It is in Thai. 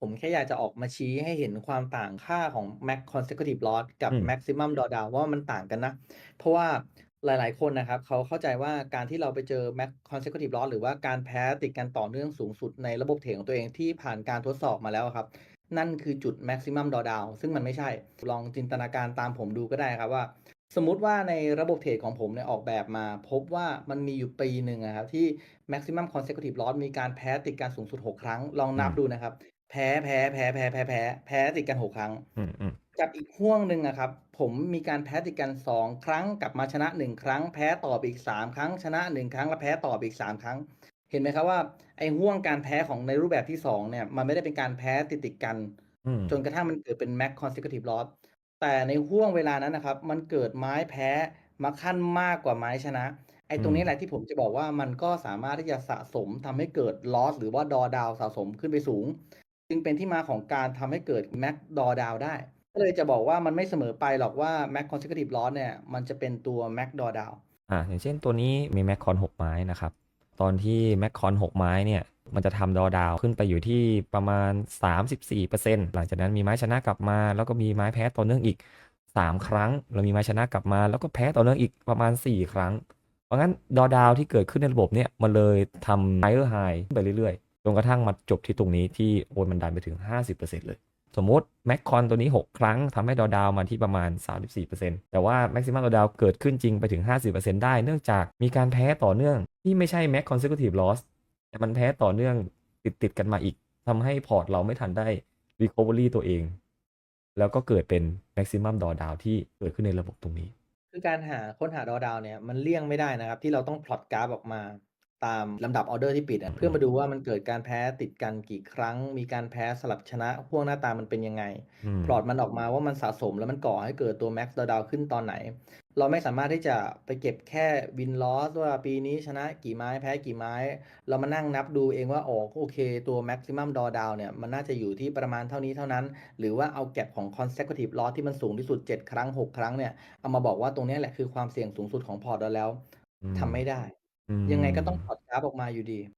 ผมแค่อยากจะออกมาชี้ให้เห็นความต่างค่าของ max consecutive loss กับอืม maximum drawdown ว่ามันต่างกันนะ เพราะว่าหลาย ๆ คนนะครับเขาเข้าใจว่าการที่เราไปเจอ max consecutive loss หรือว่าการแพ้ติดกันต่อเนื่องสูงสุดในระบบเทรดของตัวเองที่ผ่านการทดสอบมาแล้วอะครับ นั่นคือจุด maximum drawdown ซึ่งมันไม่ใช่ลองจินตนาการตามผมดูก็ได้ครับว่า สมมุติว่าในระบบเทรดของผมเนี่ยออกแบบมา พบว่ามันมีอยู่ปีหนึ่งอะครับที่ maximum consecutive loss มีการแพ้ติดกันสูงสุด 6 ครั้งลองนับอืมดูนะครับ แพ้แพ้แพ้แพ้แพ้แพ้แพ้ติดกัน6ครั้งอืมๆกับอีกห้วงหนึ่งอะครับ ผมมีการแพ้ติดกัน2ครั้งกลับมาชนะ1ครั้ง แพ้ต่อไปอีก3ครั้ง ชนะ1ครั้งแล้วแพ้ต่อไปอีก3ครั้ง เห็นไหมครับว่าไอ้ห้วงการแพ้ของในรูปแบบที่2เนี่ย มันไม่ได้เป็นการแพ้ติดๆกันอืมจนกระทั่งมันเกิดเป็น max consecutive loss แต่ในห้วงเวลานั้นนะครับ มันเกิดไม้แพ้มาขั้นมากกว่าไม้ชนะ ไอ้อืตรงนี้แหมละที่ผมจะบอกว่ามันก็สามารถที่จะสะสมทำให้เกิด loss หรือว่า drawdown สะสมขึ้นไปสูง จึงเป็นที่มาของการทำให้เกิด max drawdown ได้ ก็เลยจะบอกว่ามันไม่เสมอไปหรอกว่า max consecutive loss เนี่ยมันจะเป็นตัว max drawdown อ่าอย่างเช่นตัวนี้มี Mac Con 6ไม้นะครับ ตอนที่ Mac Con 6ไม้เนี่ยมันจะทำ drawdown ขึ้นไปอยู่ที่ประมาณ 34%หลังจากนั้นมีไม้ชนะกลับมา แล้วก็มีไม้แพ้ต่อเนื่องอีก 3 ครั้งแล้วมีไม้ชนะกลับมา แล้วก็แพ้ต่อเนื่องอีกประมาณ 4 ครั้ง เพราะงั้น drawdown ที่เกิดขึ้นในระบบเนี่ยมันเลยทำ higher high ขึ้นไปเรื่อยๆ จนกระทั่งมาจบที่ตรงนี้ที่โอนมันดันไปถึง 50%เลย สมมติ Mac Con ตัวนี้ 6 ครั้งทำให้ drawdown มาที่ประมาณ 34%แต่ว่า maximum drawdown เกิดขึ้นจริงไปถึง 50%ได้ เนื่องจากมีการแพ้ต่อเนื่องที่ไม่ใช่ max consecutive loss แต่มันแพ้ต่อเนื่องติดๆกันมาอีกทำให้พอร์ตเราไม่ทันได้ recovery ตัวเอง แล้วก็เกิดเป็น maximum drawdown ที่เกิดขึ้นในระบบตรงนี้ คือการหาค้นหา drawdown เนี่ยมันเลี่ยงไม่ได้นะครับ ที่เราต้องพลอตกราฟออกมา ตามลำดับออร์เดอร์ที่ปิดอะอืเพื่อมมาดูว่ามันเกิดการแพ้ติดกันกี่ครั้ง มีการแพ้สลับชนะห้วงหน้าตามันเป็นยังไงอืมพลอตมันออกมาว่ามันสะสมแล้วมันก่อให้เกิดตัว max drawdown ขึ้นตอนไหน เราไม่สามารถที่จะไปเก็บแค่ win loss ว่าปีนี้ชนะกี่ไม้แพ้กี่ไม้ เรามานั่งนับดูเองว่าอ๋อโอเค ตัว maximum drawdown เนี่ยมันน่าจะอยู่ที่ประมาณเท่านี้เท่านั้น หรือว่าเอา gap ของ consecutive loss ที่มันสูงที่สุด 7 ครั้ง 6 ครั้งเนี่ยเอามาบอกว่าตรงเนี้ยแหละคือความเสี่ยงสูงสุดของพอร์ตเราแล้วอืมทำไม่ได้ อืยังไงก็ต้องมพลอดกราฟออกมาอยู่ดี